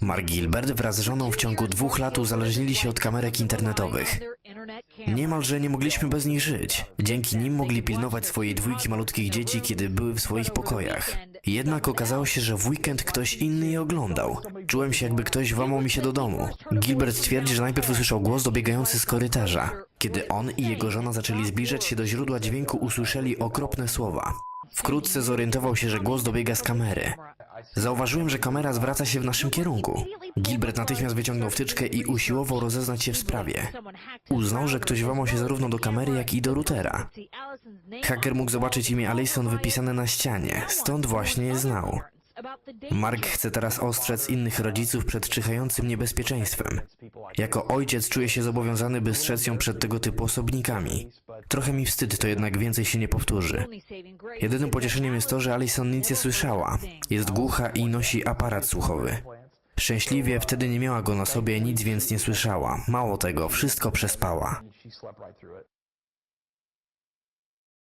Mark Gilbert wraz z żoną w ciągu dwóch lat uzależnili się od kamerek internetowych. Niemalże nie mogliśmy bez nich żyć. Dzięki nim mogli pilnować swojej dwójki malutkich dzieci, kiedy były w swoich pokojach. Jednak okazało się, że w weekend ktoś inny je oglądał. Czułem się, jakby ktoś włamał mi się do domu. Gilbert twierdzi, że najpierw usłyszał głos dobiegający z korytarza. Kiedy on i jego żona zaczęli zbliżać się do źródła dźwięku, usłyszeli okropne słowa. Wkrótce zorientował się, że głos dobiega z kamery. Zauważyłem, że kamera zwraca się w naszym kierunku. Gilbert natychmiast wyciągnął wtyczkę i usiłował rozeznać się w sprawie. Uznał, że ktoś włamał się zarówno do kamery, jak i do routera. Haker mógł zobaczyć imię Alison wypisane na ścianie, stąd właśnie je znał. Mark chce teraz ostrzec innych rodziców przed czyhającym niebezpieczeństwem. Jako ojciec czuję się zobowiązany, by strzec ją przed tego typu osobnikami. Trochę mi wstyd, to jednak więcej się nie powtórzy. Jedynym pocieszeniem jest to, że Alison nic nie słyszała. Jest głucha i nosi aparat słuchowy. Szczęśliwie wtedy nie miała go na sobie, nic więc nie słyszała. Mało tego, wszystko przespała.